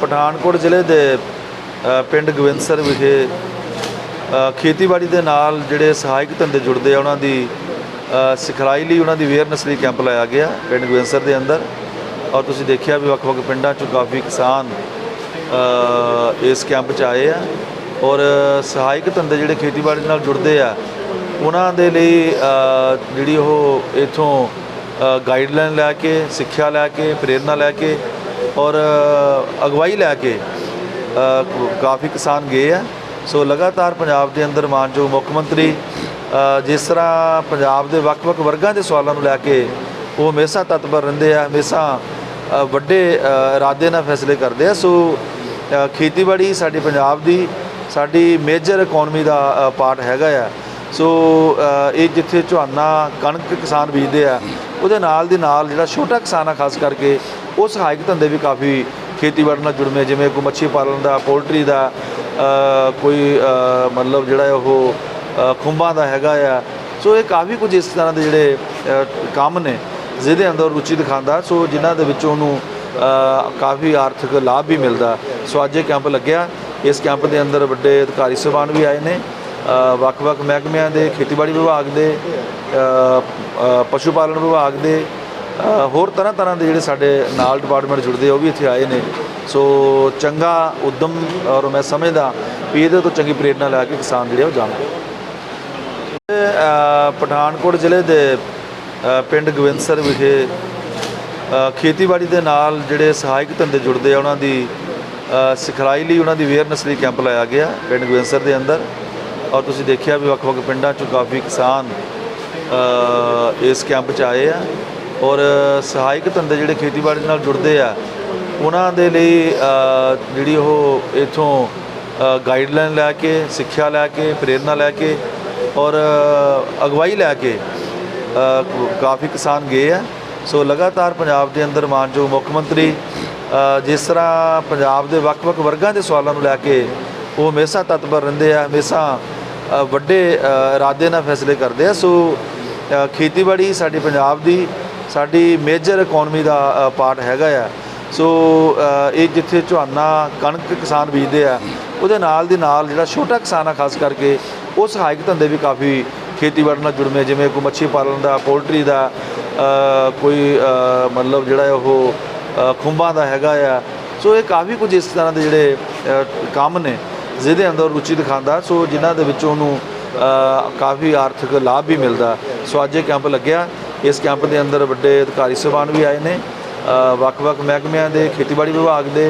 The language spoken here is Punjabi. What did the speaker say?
ਪਠਾਨਕੋਟ ਜ਼ਿਲ੍ਹੇ ਦੇ ਪਿੰਡ ਗੋਬਿੰਦਸਰ ਵਿਖੇ ਖੇਤੀਬਾੜੀ ਦੇ ਨਾਲ ਜਿਹੜੇ ਸਹਾਇਕ ਧੰਦੇ ਜੁੜਦੇ ਆ, ਉਹਨਾਂ ਦੀ ਸਿਖਲਾਈ ਲਈ ਉਹਨਾਂ ਦੀ ਅਵੇਅਰਨੈਸ ਲਈ ਕੈਂਪ ਲਾਇਆ ਗਿਆ, ਪਿੰਡ ਗੋਬਿੰਦਸਰ ਦੇ ਅੰਦਰ। ਔਰ ਤੁਸੀਂ ਦੇਖਿਆ ਵੀ ਵੱਖ-ਵੱਖ ਪਿੰਡਾਂ ਚੋਂ ਕਾਫੀ ਕਿਸਾਨ ਇਸ ਕੈਂਪ 'ਚ ਆਏ ਆ। ਔਰ ਸਹਾਇਕ ਧੰਦੇ ਜਿਹੜੇ ਖੇਤੀਬਾੜੀ ਨਾਲ ਜੁੜਦੇ ਆ, ਉਹਨਾਂ ਦੇ ਲਈ ਜਿਹੜੀ ਉਹ ਇਥੋਂ ਗਾਈਡਲਾਈਨ ਲੈ ਕੇ, ਸਿੱਖਿਆ ਲੈ ਕੇ ਪ੍ਰੇਰਣਾ ਲੈ ਕੇ ਔਰ ਅਗਵਾਈ ਲੈ ਕੇ ਕਾਫੀ ਕਿਸਾਨ ਗਏ ਆ। ਸੋ ਲਗਾਤਾਰ ਪੰਜਾਬ ਦੇ ਅੰਦਰ ਮਾਨਯੋਗ ਮੁੱਖ ਮੰਤਰੀ ਜਿਸ ਤਰ੍ਹਾਂ ਪੰਜਾਬ ਦੇ ਵੱਖ-ਵੱਖ ਵਰਗਾਂ ਦੇ ਸਵਾਲਾਂ ਨੂੰ ਲੈ ਕੇ ਉਹ ਹਮੇਸ਼ਾ ਤਤਪਰ ਰਹਿੰਦੇ ਆ। ਹਮੇਸ਼ਾ ਵੱਡੇ ਇਰਾਦੇ ਨਾਲ ਫੈਸਲੇ ਕਰਦੇ ਆ। ਸੋ ਖੇਤੀਬਾੜੀ ਸਾਡੇ ਪੰਜਾਬ ਦੀ ਸਾਡੀ ਮੇਜਰ ਇਕਨੋਮੀ ਦਾ ਪਾਰਟ ਹੈਗਾ ਆ। ਸੋ ਇਹ ਜਿੱਥੇ ਝੋਨਾ, ਕਣਕ ਕਿਸਾਨ ਬੀਜਦੇ ਆ, ਉਹਦੇ ਨਾਲ ਦੀ ਨਾਲ ਜਿਹੜਾ ਛੋਟਾ ਕਿਸਾਨ ਆ, ਖਾਸ ਕਰਕੇ ਉਹ ਸਹਾਇਕ ਧੰਦੇ ਵੀ ਕਾਫੀ ਖੇਤੀਬਾੜੀ ਨਾਲ ਜੁੜਵੇਂ ਜਿਵੇਂ ਕੋਈ ਮੱਛੀ ਪਾਲਣ ਦਾ ਪੋਲਟਰੀ ਦਾ ਕੋਈ ਮਤਲਬ ਜਿਹੜਾ ਉਹ ਅ, ਖੁੰਬਾਂ ਦਾ ਹੈਗਾ ਆ। ਸੋ ਇਹ ਕਾਫੀ ਕੁਝ ਇਸ ਤਰ੍ਹਾਂ ਦੇ ਜਿਹੜੇ ਕੰਮ ਨੇ ਜਿਹਦੇ ਅੰਦਰ ਰੁਚੀ ਦਿਖਾਉਂਦਾ। ਸੋ ਜਿਨ੍ਹਾਂ ਦੇ ਵਿੱਚੋਂ ਉਹਨੂੰ ਕਾਫੀ ਆਰਥਿਕ ਲਾਭ ਵੀ ਮਿਲਦਾ। ਸੋ ਅੱਜ ਇਹ ਕੈਂਪ ਲੱਗਿਆ। ਇਸ ਕੈਂਪ ਦੇ ਅੰਦਰ ਵੱਡੇ ਅਧਿਕਾਰੀ ਸਭਾਨ ਵੀ ਆਏ ਨੇ। ਵੱਖ-ਵੱਖ ਮਹਿਕਮਿਆਂ ਦੇ ਖੇਤੀਬਾੜੀ ਵਿਭਾਗ ਦੇ ਪਸ਼ੂ ਪਾਲਣ ਵਿਭਾਗ ਦੇ ਹੋਰ ਤਰ੍ਹਾਂ ਤਰ੍ਹਾਂ ਦੇ ਜਿਹੜੇ ਸਾਡੇ ਨਾਲ ਡਿਪਾਰਟਮੈਂਟ ਜੁੜਦੇ ਆ, ਉਹ ਵੀ ਇੱਥੇ ਆਏ ਨੇ। ਸੋ ਚੰਗਾ ਉਦਮ ਔਰ ਮੈਂ ਸਮਝਦਾ ਵੀ ਇਹਦੇ ਤੋਂ ਚੰਗੀ ਪ੍ਰੇਰਣਾ ਲੈ ਕੇ ਕਿਸਾਨ ਜਿਹੜੇ ਉਹ ਜਾਣਗੇ ਪਠਾਨਕੋਟ ਜ਼ਿਲ੍ਹੇ ਦੇ ਪਿੰਡ ਗੋਬਿੰਦਸਰ ਵਿਖੇ ਖੇਤੀਬਾੜੀ ਦੇ ਨਾਲ ਜਿਹੜੇ ਸਹਾਇਕ ਧੰਦੇ ਜੁੜਦੇ ਆ, ਉਹਨਾਂ ਦੀ ਸਿਖਲਾਈ ਲਈ ਉਹਨਾਂ ਦੀ ਅਵੇਅਰਨੈਸ ਲਈ ਕੈਂਪ ਲਾਇਆ ਗਿਆ ਪਿੰਡ ਗੋਬਿੰਦਸਰ ਦੇ ਅੰਦਰ। ਔਰ ਤੁਸੀਂ ਦੇਖਿਆ ਵੀ ਵੱਖ-ਵੱਖ ਪਿੰਡਾਂ ਚੋਂ ਕਾਫੀ ਕਿਸਾਨ ਇਸ ਕੈਂਪ 'ਚ ਆਏ ਆ। ਔਰ ਸਹਾਇਕ ਧੰਦੇ ਜਿਹੜੇ ਖੇਤੀਬਾੜੀ ਨਾਲ ਜੁੜਦੇ ਆ, ਉਹਨਾਂ ਦੇ ਲਈ ਜਿਹੜੀ ਉਹ ਇਥੋਂ ਗਾਈਡਲਾਈਨ ਲੈ ਕੇ, ਸਿੱਖਿਆ ਲੈ ਕੇ ਪ੍ਰੇਰਣਾ ਲੈ ਕੇ ਔਰ ਅਗਵਾਈ ਲੈ ਕੇ ਕਾਫੀ ਕਿਸਾਨ ਗਏ ਆ। ਸੋ ਲਗਾਤਾਰ ਪੰਜਾਬ ਦੇ ਅੰਦਰ ਮਾਨਯੋਗ ਮੁੱਖ ਮੰਤਰੀ ਜਿਸ ਤਰ੍ਹਾਂ ਪੰਜਾਬ ਦੇ ਵੱਖ-ਵੱਖ ਵਰਗਾਂ ਦੇ ਸਵਾਲਾਂ ਨੂੰ ਲੈ ਕੇ ਉਹ ਹਮੇਸ਼ਾ ਤਤਪਰ ਰਹਿੰਦੇ ਆ ਹਮੇਸ਼ਾ ਵੱਡੇ ਇਰਾਦੇ ਨਾਲ ਫੈਸਲੇ ਕਰਦੇ ਆ। ਸੋ ਖੇਤੀਬਾੜੀ ਸਾਡੇ ਪੰਜਾਬ ਦੀ ਸਾਡੀ ਮੇਜਰ ਇਕਨੋਮੀ ਦਾ ਪਾਰਟ ਹੈਗਾ ਆ। ਸੋ ਇਹ ਜਿੱਥੇ ਝੋਨਾ ਕਣਕ ਕਿਸਾਨ ਬੀਜਦੇ ਆ ਉਹਦੇ ਨਾਲ ਦੀ ਨਾਲ ਜਿਹੜਾ ਛੋਟਾ ਕਿਸਾਨ ਆ ਖਾਸ ਕਰਕੇ ਉਹ ਸਹਾਇਕ ਧੰਦੇ ਵੀ ਕਾਫੀ ਖੇਤੀਬਾੜੀ ਨਾਲ ਜੁੜਵੇਂ ਜਿਵੇਂ ਕੋਈ ਮੱਛੀ ਪਾਲਣ ਦਾ ਪੋਲਟਰੀ ਦਾ ਕੋਈ ਮਤਲਬ ਜਿਹੜਾ ਉਹ ਅ, ਖੁੰਬਾਂ ਦਾ ਹੈਗਾ ਆ। ਸੋ ਇਹ ਕਾਫੀ ਕੁਝ ਇਸ ਤਰ੍ਹਾਂ ਦੇ ਜਿਹੜੇ ਕੰਮ ਨੇ ਜਿਹਦੇ ਅੰਦਰ ਰੁਚੀ ਦਿਖਾਉਂਦਾ। ਸੋ ਜਿਨ੍ਹਾਂ ਦੇ ਵਿੱਚ ਉਹਨੂੰ ਕਾਫੀ ਆਰਥਿਕ ਲਾਭ ਵੀ ਮਿਲਦਾ। ਸੋ ਅੱਜ ਇਹ ਕੈਂਪ ਲੱਗਿਆ। ਇਸ ਕੈਂਪ ਦੇ ਅੰਦਰ ਵੱਡੇ ਅਧਿਕਾਰੀ ਸਭਾਨ ਵੀ ਆਏ ਨੇ। ਵੱਖ-ਵੱਖ ਮਹਿਕਮਿਆਂ ਦੇ ਖੇਤੀਬਾੜੀ ਵਿਭਾਗ ਦੇ